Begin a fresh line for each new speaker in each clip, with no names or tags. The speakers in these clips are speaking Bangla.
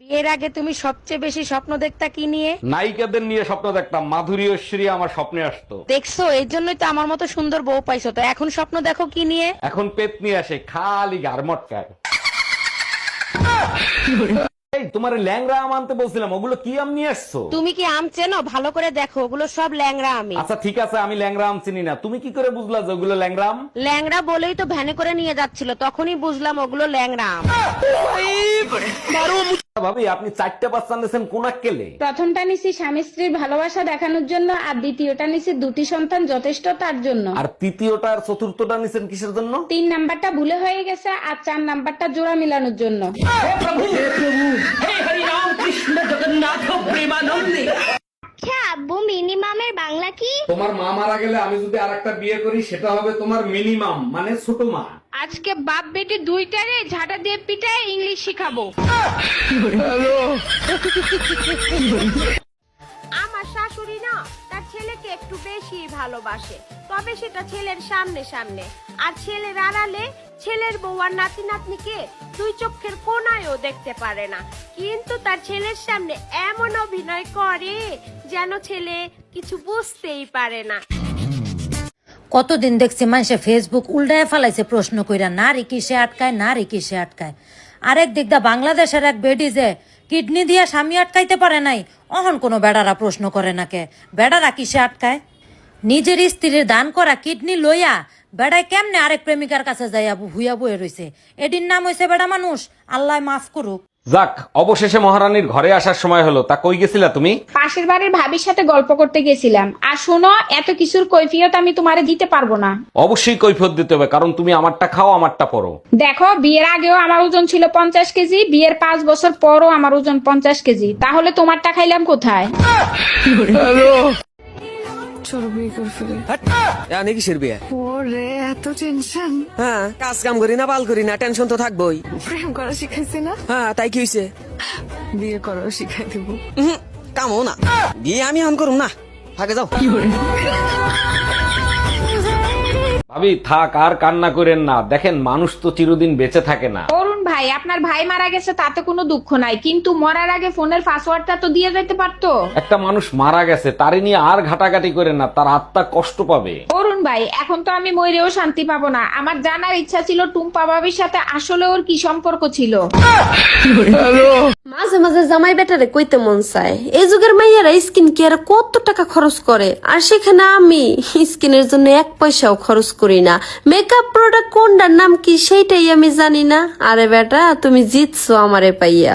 বিয়ের আগে তুমি সবচেয়ে বেশি স্বপ্ন দেখতা কি নিয়ে?
নায়িকাদের নিয়ে স্বপ্ন দেখতাম। মাধুরী ঐশ্বরী আমার স্বপ্নে আসতো।
দেখছ এই জন্যই তো আমার মতো সুন্দর বউ পাইছো। তো এখন স্বপ্ন দেখো কি নিয়ে?
এখন পেট নিয়ে আসে খালি গারমটকায় এই তোমার ল্যাংরা আম আনতে বলছিলাম ওগুলো কি আম নিয়ে আসছো?
তুমি কি আম চেনো? ভালো করে দেখো ওগুলো সব ল্যাংড়া আমি।
আচ্ছা ঠিক আছে আমি ল্যাংরা আম চিনি না। তুমি কি করে বুঝলা যে ওগুলো ল্যাংরা আম?
ল্যাংড়া বলেই তো ভ্যানে করে নিয়ে যাচ্ছিল তখনই বুঝলাম ওগুলো ল্যাংড়া আম।
ভাবি আপনি চারটা বাচ্চা নিয়েছেন কোন কেলে?
প্রথমটা নিছি স্বামী স্ত্রীর ভালোবাসা দেখানোর জন্য আর দ্বিতীয়টা নিছি দুটি সন্তান যথেষ্ট তার জন্য।
আর তৃতীয়টা আর চতুর্থটা নিছেন কিসের জন্য?
তিন নাম্বারটা ভুলে হয়ে গেছে আর চার নাম্বারটা জোড়া মিলানোর জন্য।
আচ্ছা আব্বু মিনিমামের বাংলা কি?
তোমার মা মারা গেলে আমি যদি আর একটা বিয়ে করি সেটা হবে তোমার মিনিমাম মানে ছোট মা।
আজকে বাপ বেটি দুইটারে ঝাঁটা দিয়ে পিটায় ইংলিশ শিখাবো।
আমার শাশুড়ি না, তার ছেলেকে একটু বেশি ভালোবাসে, তবে সেটা ছেলের সামনে সামনে। আর ছেলের আড়ালে ছেলের বউ আর নাতি নাতনিকে দুই চোখের কোনায়ও দেখতে পারে না। কিন্তু তার ছেলের সামনে এমন অভিনয় করে যেন ছেলে কিছু বুঝতেই পারে না।
কতদিন দেখছি মানুষে ফেসবুক উল্টায় ফেলাইছে প্রশ্ন কইরা, নারী কিসে আটকায়, নারী কিসে আটকায়? আরেক দিক দা বাংলাদেশের এক বেডি যে কিডনি দিয়া স্বামী আটকাইতে পারে নাই, অহন কোনো বেড়ারা প্রশ্ন করে না কে বেড়ারা কিসে আটকায়? নিজের স্ত্রীর দান করা কিডনি লইয়া বেড়ায় কেমনে আরেক প্রেমিকার কাছে যাইয়া হুইয়া বয়ে রইছে? এদিন নাম হইছে বেড়া মানুষ, আল্লাহ মাফ করুক।
যাক অবশেষে মহারানীর ঘরে আসার সময় হলো। তা কই গেছিলা তুমি?
পাশের বাড়ির ভাবির সাথে গল্প করতে গেছিলাম। আর শোনো এত কিছুর কৈফিয়ত আমি তোমারে দিতে পারব না।
অবশ্যই কৈফিয়ত দিতে হবে কারণ তুমি আমারটা খাও আমারটা পরো।
দেখো বিয়ের আগেও আমার ওজন ছিল পঞ্চাশ কেজি বিয়ের পাঁচ বছর পরও আমার ওজন পঞ্চাশ কেজি। তাহলে তোমারটা খাইলাম কোথায়?
জানি কিসের বিয়ে?
ওরে এত টেনশন
হ্যাঁ কাজ কাম করি না বাল করি না টেনশন তো থাকবোই।
প্রেম করা শিখাইছি না?
হ্যাঁ তাই কি হয়েছে
বিয়ে করা শিখাই দিব।
কামও না। বিয়ে আমি অন করুম না। থাকে যাও।
ভাবি থাক আর কান্না করেন না। দেখেন মানুষ তো চিরদিন বেঁচে থাকে না।
ভাই আপনার ভাই মারা গেছে তাতে কোনো দুঃখ নাই। কিন্তু মরার আগে ফোনের পাসওয়ার্ডটা তো দিয়ে যেতে পারতো।
একটা মানুষ মারা গেছে তারে নিয়ে আর ঘাটাঘাটি করে না তার আত্মা কষ্ট পাবে।
অরুণ ভাই এখন তো আমি মরেও শান্তি পাবো না। আমার জানার ইচ্ছা ছিল টুম্পা বাবির সাথে আসলে ওর কি সম্পর্ক ছিল?
মাঝে মাঝে জামাই বেটারে কইতে মন চায়। এই যুগের মাইয়ারা স্কিন কেয়ার কত টাকা খরচ করে? আর সেখানে আমি স্কিনের জন্য এক পয়সাও খরচ করি না। মেকআপ প্রোডাক্ট কোনটার নাম কি সেইটাই আমি জানি না। আরে বেটা, তুমি জিতছো আমারে পাইয়া।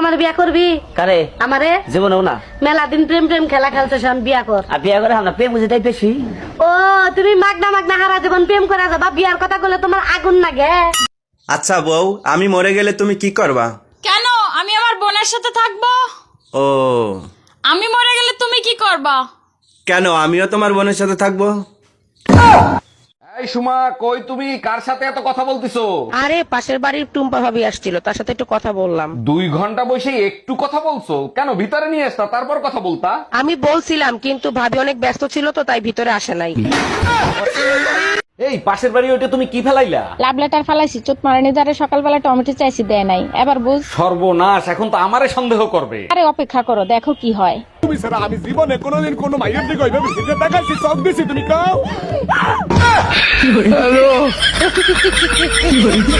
আমার বিয়া করবি?
কারে?
আমারে?
জীবনেও না।
মেলা দিন প্রেম প্রেম খেলা খেলতেছ আমি বিয়া কর।
আর বিয়ে করে আমরা প্রেম বুঝে তাই বেশি।
ও তুমি মাগনা মাগনা হারা জীবন প্রেম করে যাবা বিয়ার কথা বলে তোমার আগুন লাগে।
আচ্ছা বউ আমি মরে গেলে তুমি কি করবা?
কেন? আমি আমার বোনের সাথে থাকব?
ও।
আমি মরে গেলে তুমি কি করবা?
কেন? আমিও তোমার বোনের সাথে থাকব?
এই সুমা কই তুমি? কার সাথে এত কথা বলতিছো?
আরে পাশের বাড়ির টুম্পা ভাবি আসছিল তার সাথে একটু কথা বললাম।
দুই ঘণ্টা বসে একটু কথা বলছো? কেন ভিতরে নিয়ে আসতা তারপর কথা বলতা?
আমি বলছিলাম কিন্তু ভাবি অনেক ব্যস্ত ছিল তো তাই ভিতরে আসে নাই।
এই পাশের বাড়ি ওইটা তুমি কি ফেলাইলা?
লাভ লেটার ফেলাইছি চোট মারানি দারে সকালবেলা টমেটো চাইছি দেয় নাই। এবার বুঝ।
সর্বনাশ এখন তো আমারে সন্দেহ করবে।
আরে অপেক্ষা করো দেখো কি হয়।
তুমি স্যার আমি জীবনে কোনোদিন কোনো মাইয়ের দিকে ওইভাবে ফিরে দেখাইছি চোখ দিছি তুমি কাও।